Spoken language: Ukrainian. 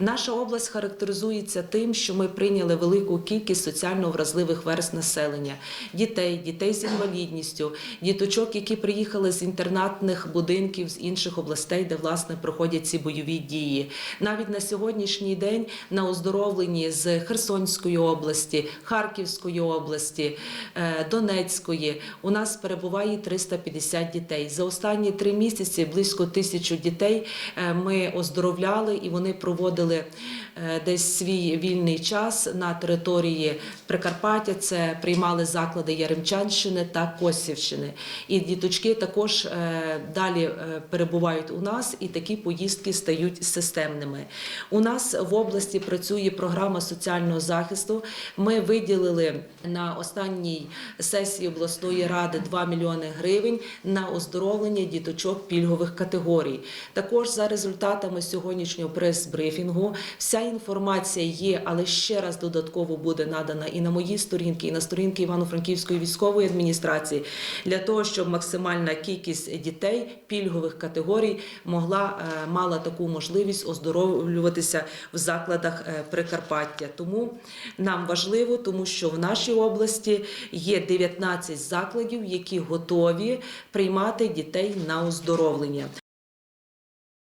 Наша область характеризується тим, що ми прийняли велику кількість соціально вразливих верст населення: дітей, дітей з інвалідністю, діточок, які приїхали з інтернатних будинків з інших областей, де власне проходять ці бойові дії. Навіть на сьогоднішній день на оздоровленні з Херсонської області, Харківської області, е, Донецької у нас перебуває 350 дітей. За останні три місяці близько тисячу дітей е, ми оздоровляли і вони проводили е, десь свій вільний час на території Прикарпаття. Це приймали заклади Яремчанщини та Косівщини. І діточки також е, далі е, перебувають у нас, і такі поїздки стають системними. У нас в області працює програма соціального захисту. Ми виділили на останній сесії обласної ради 2 мільйони гривень на оздоровлення діточок пільгових категорій. Також за результатами сьогоднішнього прес-брифінгу вся інформація є, але ще раз додатково буде надана і на мої сторінки, і на сторінки Івано-Франківської військової адміністрації для того, щоб максимальна кількість дітей пільгових категорій могла е, мала таку можливість оздоровлюватися в закладах е, Прикарпаття. Тому нам важливо, тому що в нашій області є 19 закладів, які готові приймати дітей на оздоровлення.